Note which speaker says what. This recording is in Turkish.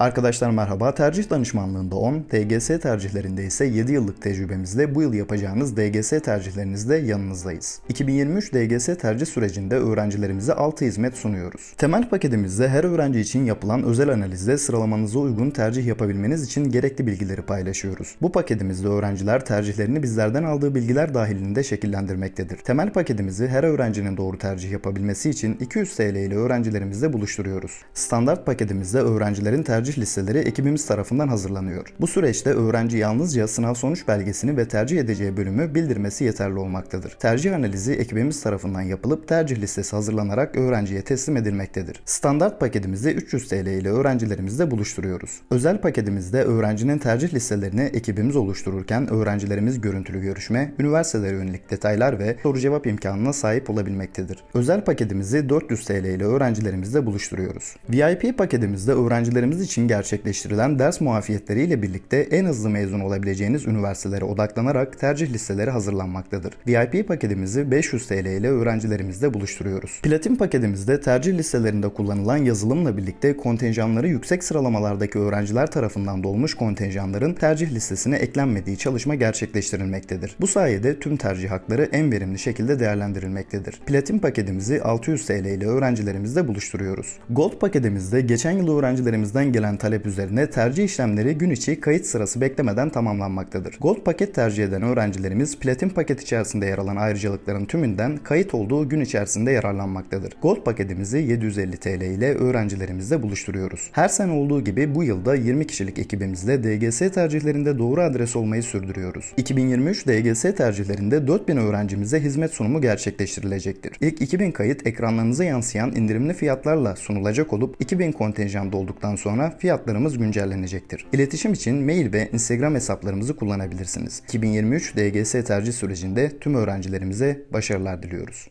Speaker 1: Arkadaşlar merhaba. Tercih danışmanlığında 10, DGS tercihlerinde ise 7 yıllık tecrübemizle bu yıl yapacağınız DGS tercihlerinizde yanınızdayız. 2023 DGS tercih sürecinde öğrencilerimize 6 hizmet sunuyoruz. Temel paketimizde her öğrenci için yapılan özel analizde sıralamanıza uygun tercih yapabilmeniz için gerekli bilgileri paylaşıyoruz. Bu paketimizde öğrenciler tercihlerini bizlerden aldığı bilgiler dahilinde şekillendirmektedir. Temel paketimizi her öğrencinin doğru tercih yapabilmesi için 200 TL ile öğrencilerimizle buluşturuyoruz. Standart paketimizde öğrencilerin tercih listeleri ekibimiz tarafından hazırlanıyor. Bu süreçte öğrenci yalnızca sınav sonuç belgesini ve tercih edeceği bölümü bildirmesi yeterli olmaktadır. Tercih analizi ekibimiz tarafından yapılıp tercih listesi hazırlanarak öğrenciye teslim edilmektedir. Standart paketimizde 300 TL ile öğrencilerimizle buluşturuyoruz. Özel paketimizde öğrencinin tercih listelerini ekibimiz oluştururken öğrencilerimiz görüntülü görüşme, üniversitelere yönelik detaylar ve soru cevap imkanına sahip olabilmektedir. Özel paketimizi 400 TL ile öğrencilerimizle buluşturuyoruz. VIP paketimizde öğrencilerimiz için gerçekleştirilen ders muafiyetleriyle birlikte en hızlı mezun olabileceğiniz üniversitelere odaklanarak tercih listeleri hazırlanmaktadır. VIP paketimizi 500 TL ile öğrencilerimizle buluşturuyoruz. Platin paketimizde tercih listelerinde kullanılan yazılımla birlikte kontenjanları yüksek sıralamalardaki öğrenciler tarafından dolmuş kontenjanların tercih listesine eklenmediği çalışma gerçekleştirilmektedir. Bu sayede tüm tercih hakları en verimli şekilde değerlendirilmektedir. Platin paketimizi 600 TL ile öğrencilerimizle buluşturuyoruz. Gold paketimizde geçen yıl öğrencilerimizden gelen talep üzerine tercih işlemleri gün içi kayıt sırası beklemeden tamamlanmaktadır. Gold paket tercih eden öğrencilerimiz platin paket içerisinde yer alan ayrıcalıkların tümünden kayıt olduğu gün içerisinde yararlanmaktadır. Gold paketimizi 750 TL ile öğrencilerimizle buluşturuyoruz. Her sene olduğu gibi bu yılda 20 kişilik ekibimizle DGS tercihlerinde doğru adres olmayı sürdürüyoruz. 2023 DGS tercihlerinde 4000 öğrencimize hizmet sunumu gerçekleştirilecektir. İlk 2000 kayıt ekranlarınıza yansıyan indirimli fiyatlarla sunulacak olup 2000 kontenjan dolduktan sonra fiyatlarımız güncellenecektir. İletişim için mail ve Instagram hesaplarımızı kullanabilirsiniz. 2023 DGS tercih sürecinde tüm öğrencilerimize başarılar diliyoruz.